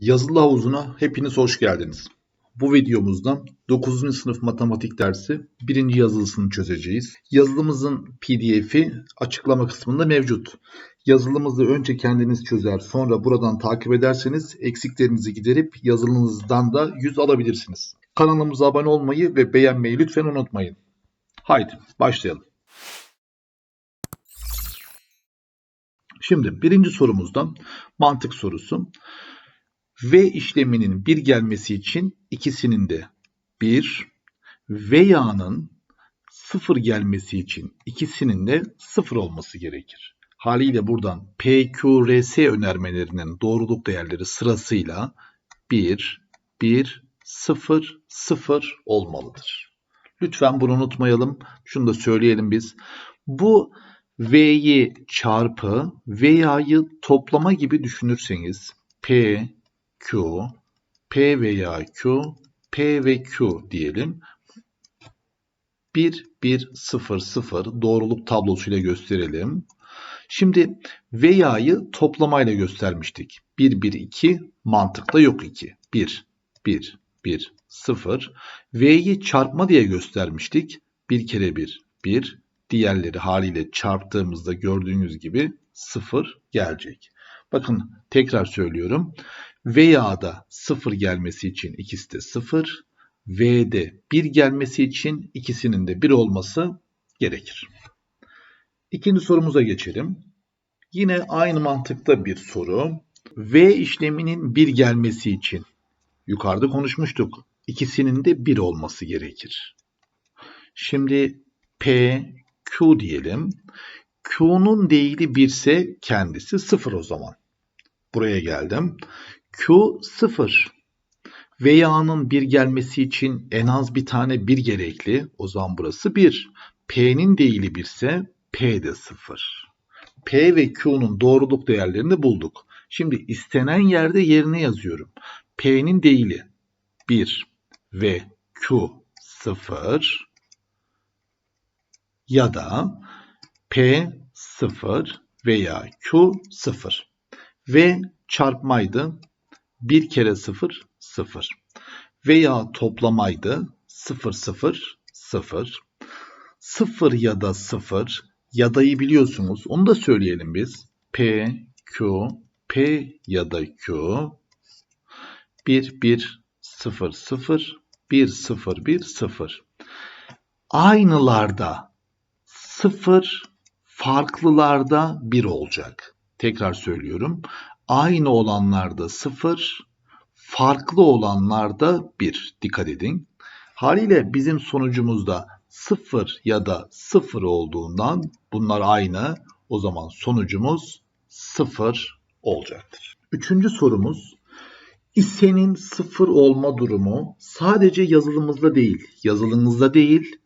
Yazılı havuzuna hepiniz hoş geldiniz. Bu videomuzda 9. sınıf matematik dersi 1. yazılısını çözeceğiz. Yazılımızın pdf'i açıklama kısmında mevcut. Yazılımızı önce kendiniz çözer sonra buradan takip ederseniz eksiklerinizi giderip yazılınızdan da 100 alabilirsiniz. Kanalımıza abone olmayı ve beğenmeyi lütfen unutmayın. Haydi başlayalım. Şimdi birinci sorumuzdan mantık sorusu. V işleminin bir gelmesi için ikisinin de 1 veya'nın 0 gelmesi için ikisinin de 0 olması gerekir. Haliyle buradan PQRS önermelerinin doğruluk değerleri sırasıyla 1, 1, 0, 0 olmalıdır. Lütfen bunu unutmayalım. Şunu da söyleyelim biz. Bu V'yi çarpı veya'yı toplama gibi düşünürseniz P, Q, P veya Q, P ve Q diyelim. 1, 1, 0, 0 doğruluk tablosuyla gösterelim. Şimdi veya'yı toplamayla göstermiştik. 1, 1, 2 mantıkta yok 2. 1, 1, 1, 0. V'yi çarpma diye göstermiştik. 1 kere 1, 1. Diğerleri haliyle çarptığımızda gördüğünüz gibi 0 gelecek. Bakın tekrar söylüyorum. Veya da 0 gelmesi için ikisi de 0. V'de 1 gelmesi için ikisinin de 1 olması gerekir. İkinci sorumuza geçelim. Yine aynı mantıkta bir soru. V işleminin 1 gelmesi için yukarıda konuşmuştuk. İkisinin de 1 olması gerekir. Şimdi P, Q diyelim. Q'nun değili 1 ise kendisi 0 o zaman. Buraya geldim. Q 0. Veya'nın 1 gelmesi için en az bir tane 1 gerekli. O zaman burası 1. P'nin değili 1 ise P de 0. P ve Q'nun doğruluk değerlerini bulduk. Şimdi istenen yerde yerine yazıyorum. P'nin değili 1 ve Q 0 ya da P 0 veya Q 0 ve çarpmaydı 1 kere 0 0 veya toplamaydı 0 0 0 0 ya da 0 yadayı biliyorsunuz. Onu da söyleyelim biz. P Q P ya da Q. 1 1 0 0 1 0 1 0 aynılarda 0 farklılarda 1 olacak. Tekrar söylüyorum. Aynı olanlarda 0, farklı olanlarda 1. Dikkat edin. Haliyle bizim sonucumuzda 0 ya da 0 olduğundan bunlar aynı. O zaman sonucumuz 0 olacaktır. Üçüncü sorumuz İSE'nin 0 olma durumu sadece yazılımızda değil, yazılımızda değil,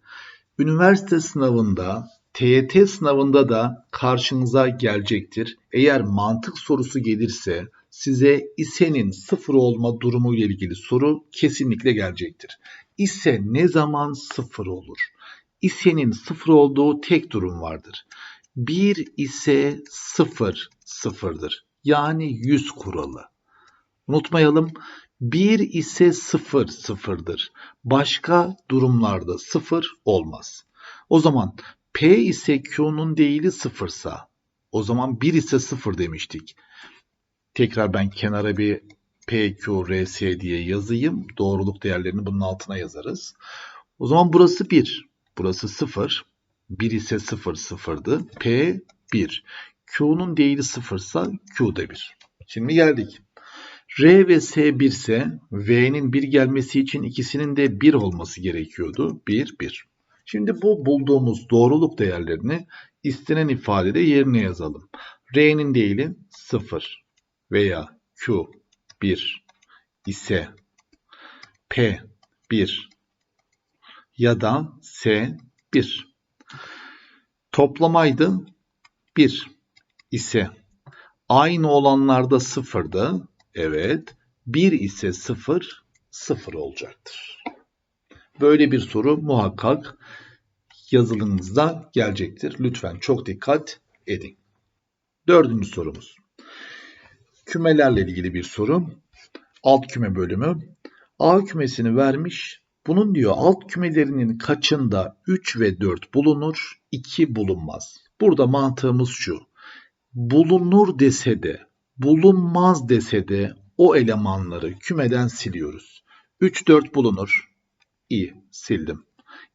üniversite sınavında TYT sınavında da karşınıza gelecektir. Eğer mantık sorusu gelirse size İSE'nin sıfır olma durumu ile ilgili soru kesinlikle gelecektir. İSE ne zaman sıfır olur? İSE'nin sıfır olduğu tek durum vardır. 1 ise 0 sıfırdır. Yani 100 kuralı. Unutmayalım 1 ise 0 sıfırdır. Başka durumlarda 0 olmaz. O zaman P ise Q'nun değili sıfırsa o zaman 1 ise 0 demiştik. Tekrar ben kenara bir P, Q, R, S diye yazayım. Doğruluk değerlerini bunun altına yazarız. O zaman burası 1. Burası 0. 1 ise 0 sıfırdı. P 1. Q'nun değili 0 ise Q da 1. Şimdi geldik. R ve S 1 ise V'nin 1 gelmesi için ikisinin de 1 olması gerekiyordu. 1, 1. Şimdi bu bulduğumuz doğruluk değerlerini istenen ifadede yerine yazalım. R'nin değili 0 veya Q 1 ise P 1 ya da S 1. Toplamaydı 1 ise aynı olanlarda 0'dı. Evet. 1 ise 0 0 olacaktır. Böyle bir soru muhakkak yazılımınızda gelecektir. Lütfen çok dikkat edin. Dördüncü sorumuz. Kümelerle ilgili bir soru. alt küme bölümü. A kümesini vermiş. Bunun diyor alt kümelerinin kaçında 3 ve 4 bulunur, 2 bulunmaz. Burada mantığımız şu. Bulunur dese de, bulunmaz dese de o elemanları kümeden siliyoruz. 3 4 bulunur. İyi, sildim.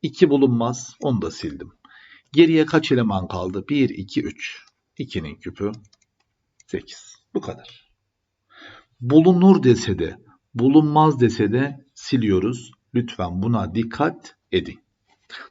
2 bulunmaz, onu da sildim. Geriye kaç eleman kaldı? 1 2 3. 2'nin küpü 8. Bu kadar. Bulunur dese de, bulunmaz dese de siliyoruz. Lütfen buna dikkat edin.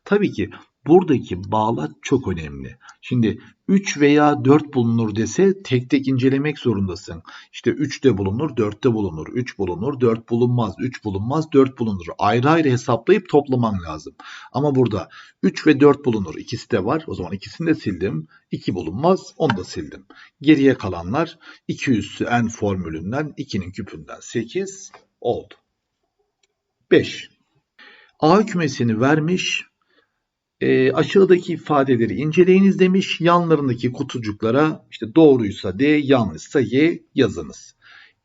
Tabii ki buradaki bağlaç çok önemli. Şimdi 3 veya 4 bulunur dese tek tek incelemek zorundasın. İşte 3 de bulunur, 4 de bulunur, 3 bulunur, 4 bulunmaz, 3 bulunmaz, 4 bulunur. Ayrı ayrı hesaplayıp toplaman lazım. Ama burada 3 ve 4 bulunur. İkisi de var. O zaman ikisini de sildim. 2 bulunmaz, onu da sildim. Geriye kalanlar 2 üssü n formülünden 2'nin küpünden 8 oldu. 5. A kümesini vermiş. E, aşağıdaki ifadeleri inceleyiniz demiş. Yanlarındaki kutucuklara işte doğruysa D, yanlışsa Y yazınız.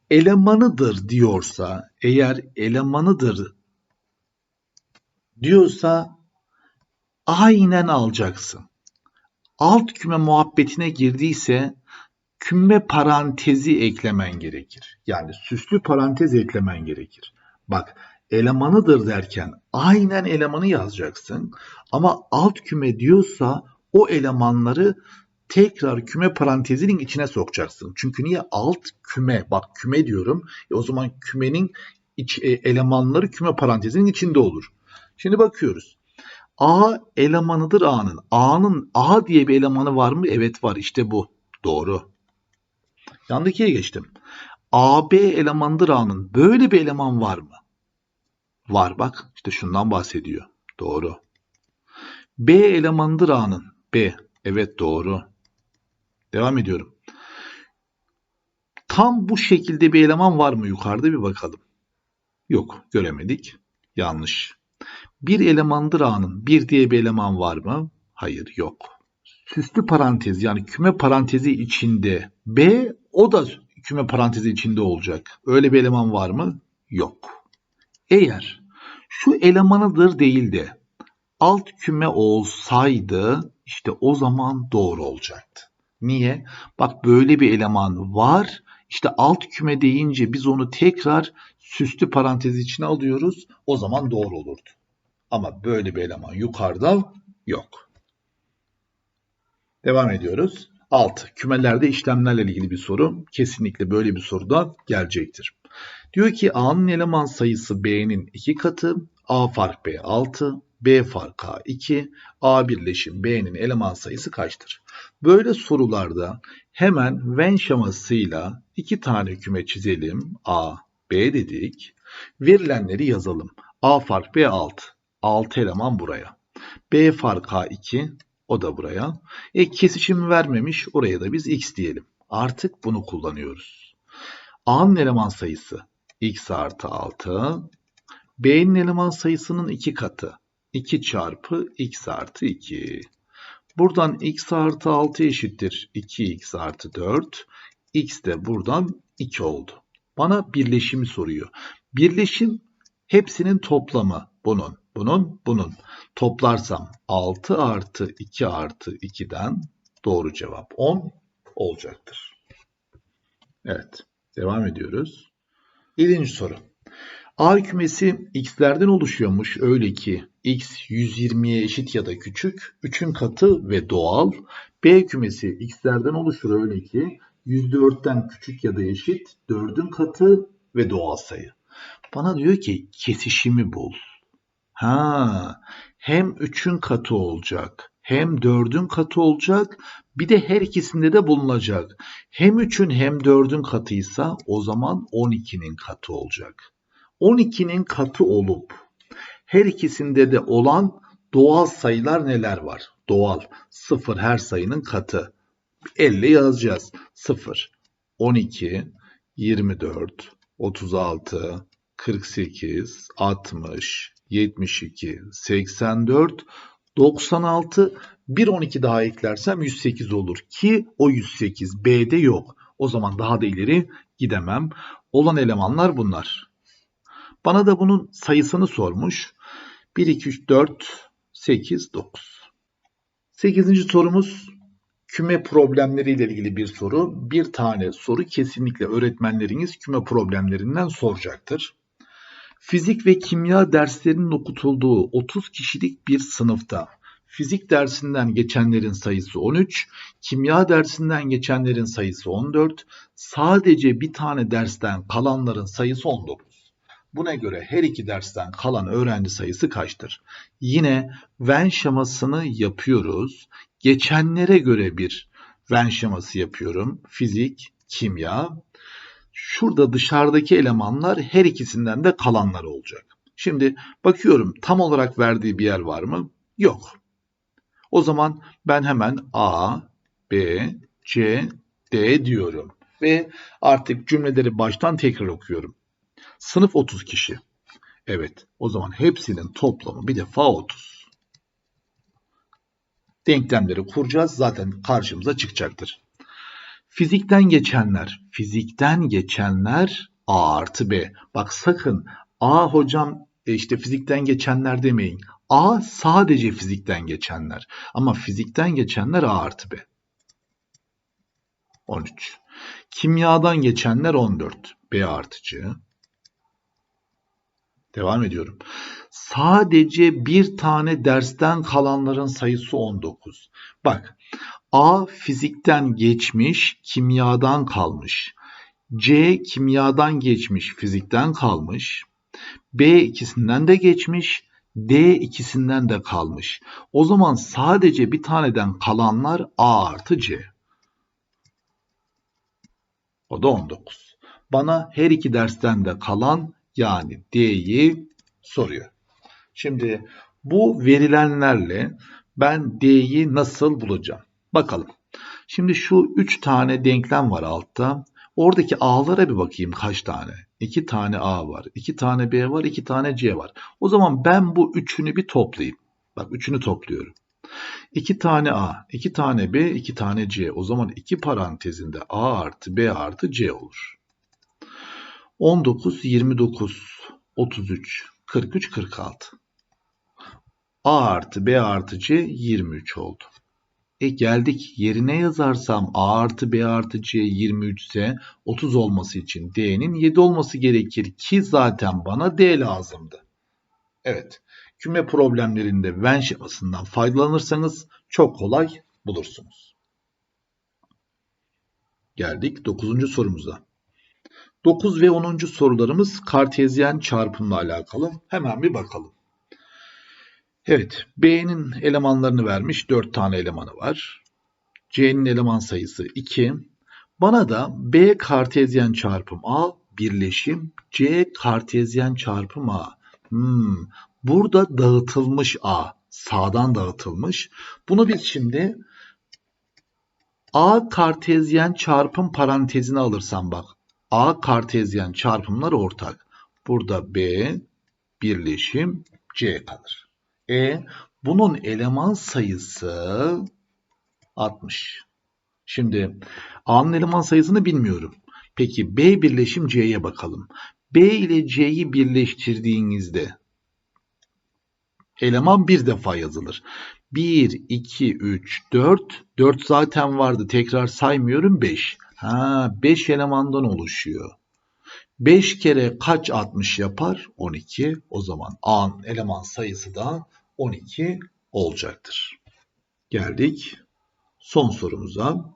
Elemanıdır diyorsa, eğer elemanıdır diyorsa aynen alacaksın. Alt küme muhabbetine girdiyse küme parantezi eklemen gerekir. Yani süslü parantez eklemen gerekir. Bak elemanıdır derken aynen elemanı yazacaksın. Ama alt küme diyorsa o elemanları tekrar küme parantezinin içine sokacaksın. Çünkü niye alt küme? Bak küme diyorum. E o zaman kümenin iç, e, elemanları küme parantezinin içinde olur. Şimdi bakıyoruz. A elemanıdır A'nın. A'nın A diye bir elemanı var mı? Evet var. İşte bu. Doğru. Yandakiye geçtim. AB elemanıdır A'nın. Böyle bir eleman var mı? Var bak. İşte şundan bahsediyor. Doğru. B elemanıdır A'nın. B. Evet doğru. Devam ediyorum. Tam bu şekilde bir eleman var mı yukarıda bir bakalım. Yok göremedik. Yanlış. Bir elemandır A'nın. Bir diye bir eleman var mı? Hayır yok. Süslü parantez yani küme parantezi içinde B o da küme parantezi içinde olacak. Öyle bir eleman var mı? Yok. Eğer şu elemanıdır değil de alt küme olsaydı işte o zaman doğru olacaktı. Niye? Bak böyle bir eleman var. İşte alt küme deyince biz onu tekrar süslü parantez içine alıyoruz. O zaman doğru olurdu. Ama böyle bir eleman yukarıda yok. Devam ediyoruz. 6. Kümelerde işlemlerle ilgili bir soru. Kesinlikle böyle bir soru da gelecektir. Diyor ki A'nın eleman sayısı B'nin 2 katı, A fark B 6, B fark A 2, A birleşim B'nin eleman sayısı kaçtır? Böyle sorularda hemen Venn şemasıyla iki tane küme çizelim. A, B dedik. Verilenleri yazalım. A fark B 6. 6 eleman buraya. B fark A 2. O da buraya. E kesişimi vermemiş. Oraya da biz x diyelim. Artık bunu kullanıyoruz. A'nın eleman sayısı x artı 6. B'nin eleman sayısının 2 katı. 2 çarpı x artı 2. Buradan x artı 6 eşittir 2x artı 4. x de buradan 2 oldu. Bana birleşimi soruyor. Birleşim hepsinin toplamı bunun, bunun, bunun. Toplarsam 6 artı 2 artı 2'den doğru cevap 10 olacaktır. Evet, devam ediyoruz. 7. soru. A kümesi x'lerden oluşuyormuş. Öyle ki x 120'ye eşit ya da küçük, 3'ün katı ve doğal. B kümesi x'lerden oluşur öyle ki 104'ten küçük ya da eşit, 4'ün katı ve doğal sayı. Bana diyor ki kesişimi bul. Ha, hem 3'ün katı olacak, hem 4'ün katı olacak, bir de her ikisinde de bulunacak. Hem 3'ün hem 4'ün katıysa o zaman 12'nin katı olacak. 12'nin katı olup her ikisinde de olan doğal sayılar neler var? Doğal. 0 her sayının katı. 50 yazacağız. 0, 12, 24, 36, 48, 60, 72, 84, 96, bir 12 daha eklersem 108 olur ki o 108 B'de yok. O zaman daha da ileri gidemem. olan elemanlar bunlar. Bana da bunun sayısını sormuş. 1, 2, 3, 4, 8, 9. 8. sorumuz küme problemleriyle ilgili bir soru. Bir tane soru kesinlikle öğretmenleriniz küme problemlerinden soracaktır. Fizik ve kimya derslerinin okutulduğu 30 kişilik bir sınıfta fizik dersinden geçenlerin sayısı 13, kimya dersinden geçenlerin sayısı 14, sadece bir tane dersten kalanların sayısı 19. Buna göre her iki dersten kalan öğrenci sayısı kaçtır? Yine Venn şemasını yapıyoruz. Geçenlere göre bir Venn şeması yapıyorum. Fizik, kimya. Şurada dışarıdaki elemanlar her ikisinden de kalanlar olacak. Şimdi bakıyorum tam olarak verdiği bir yer var mı? Yok. O zaman ben hemen A, B, C, D diyorum. Ve artık cümleleri baştan tekrar okuyorum. Sınıf 30 kişi. Evet, o zaman hepsinin toplamı bir defa 30. Denklemleri kuracağız. Zaten karşımıza çıkacaktır. Fizikten geçenler. Fizikten geçenler A artı B. Bak sakın A hocam e, işte fizikten geçenler demeyin. A sadece fizikten geçenler. Ama fizikten geçenler A artı B. 13. Kimyadan geçenler 14. B artı Devam ediyorum. Sadece bir tane dersten kalanların sayısı 19. Bak A fizikten geçmiş, kimyadan kalmış. C kimyadan geçmiş, fizikten kalmış. B ikisinden de geçmiş, D ikisinden de kalmış. O zaman sadece bir taneden kalanlar A artı C. O da 19. Bana her iki dersten de kalan yani D'yi soruyor. Şimdi bu verilenlerle ben D'yi nasıl bulacağım? Bakalım. Şimdi şu 3 tane denklem var altta. Oradaki A'lara bir bakayım kaç tane. 2 tane A var, 2 tane B var, 2 tane C var. O zaman ben bu üçünü bir toplayayım. Bak üçünü topluyorum. 2 tane A, 2 tane B, 2 tane C. O zaman iki parantezinde A artı B artı C olur. 19, 29, 33, 43, 46. A artı B artı C 23 oldu. E geldik yerine yazarsam A artı B artı C 23 ise 30 olması için D'nin 7 olması gerekir ki zaten bana D lazımdı. Evet küme problemlerinde Venn şemasından faydalanırsanız çok kolay bulursunuz. Geldik 9. sorumuza. 9 ve 10. sorularımız kartezyen çarpımla alakalı. Hemen bir bakalım. Evet, B'nin elemanlarını vermiş. 4 tane elemanı var. C'nin eleman sayısı 2. Bana da B kartezyen çarpım A birleşim C kartezyen çarpım A. Hmm, burada dağıtılmış A. Sağdan dağıtılmış. Bunu biz şimdi A kartezyen çarpım parantezine alırsam bak. A kartezyen çarpımlar ortak. Burada B birleşim C kalır. E bunun eleman sayısı 60. Şimdi A'nın eleman sayısını bilmiyorum. Peki B birleşim C'ye bakalım. B ile C'yi birleştirdiğinizde eleman bir defa yazılır. 1, 2, 3, 4. 4 zaten vardı. Tekrar saymıyorum 5. Ha 5 elemandan oluşuyor. 5 kere kaç 60 yapar? 12. O zaman A'nın eleman sayısı da 12 olacaktır. Geldik son sorumuza.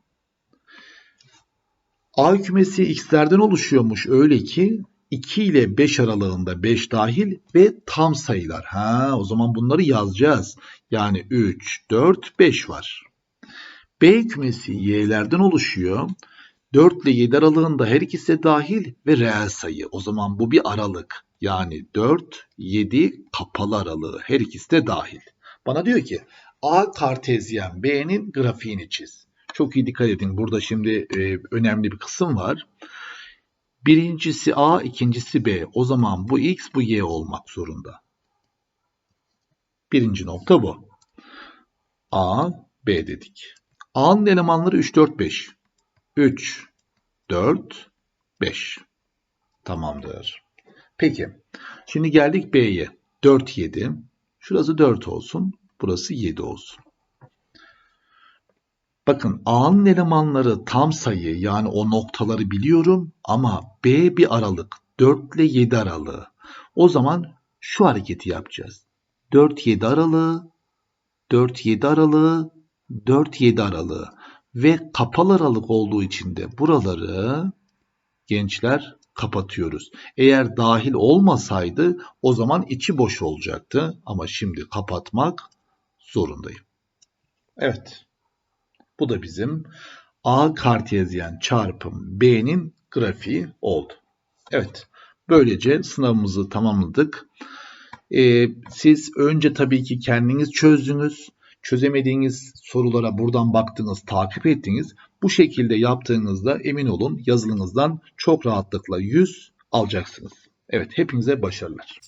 A kümesi x'lerden oluşuyormuş öyle ki 2 ile 5 aralığında 5 dahil ve tam sayılar. Ha, o zaman bunları yazacağız. Yani 3, 4, 5 var. B kümesi y'lerden oluşuyor. 4 ile 7 aralığında her ikisi dahil ve reel sayı. O zaman bu bir aralık. Yani 4, 7 kapalı aralığı. Her ikisi de dahil. Bana diyor ki A kartezyen B'nin grafiğini çiz. Çok iyi dikkat edin. Burada şimdi e, önemli bir kısım var. Birincisi A, ikincisi B. O zaman bu X, bu Y olmak zorunda. Birinci nokta bu. A, B dedik. A'nın elemanları 3, 4, 5. 3, 4, 5. Tamamdır. Peki. Şimdi geldik B'ye. 4, 7. Şurası 4 olsun. Burası 7 olsun. Bakın A'nın elemanları tam sayı yani o noktaları biliyorum ama B bir aralık. 4 ile 7 aralığı. O zaman şu hareketi yapacağız. 4-7 aralığı, 4-7 aralığı, 4-7 aralığı ve kapalı aralık olduğu için de buraları gençler kapatıyoruz. Eğer dahil olmasaydı o zaman içi boş olacaktı ama şimdi kapatmak zorundayım. Evet. Bu da bizim A kartezyen çarpım B'nin grafiği oldu. Evet. Böylece sınavımızı tamamladık. Ee, siz önce tabii ki kendiniz çözdünüz. Çözemediğiniz sorulara buradan baktınız, takip ettiniz. Bu şekilde yaptığınızda emin olun yazılınızdan çok rahatlıkla 100 alacaksınız. Evet, hepinize başarılar.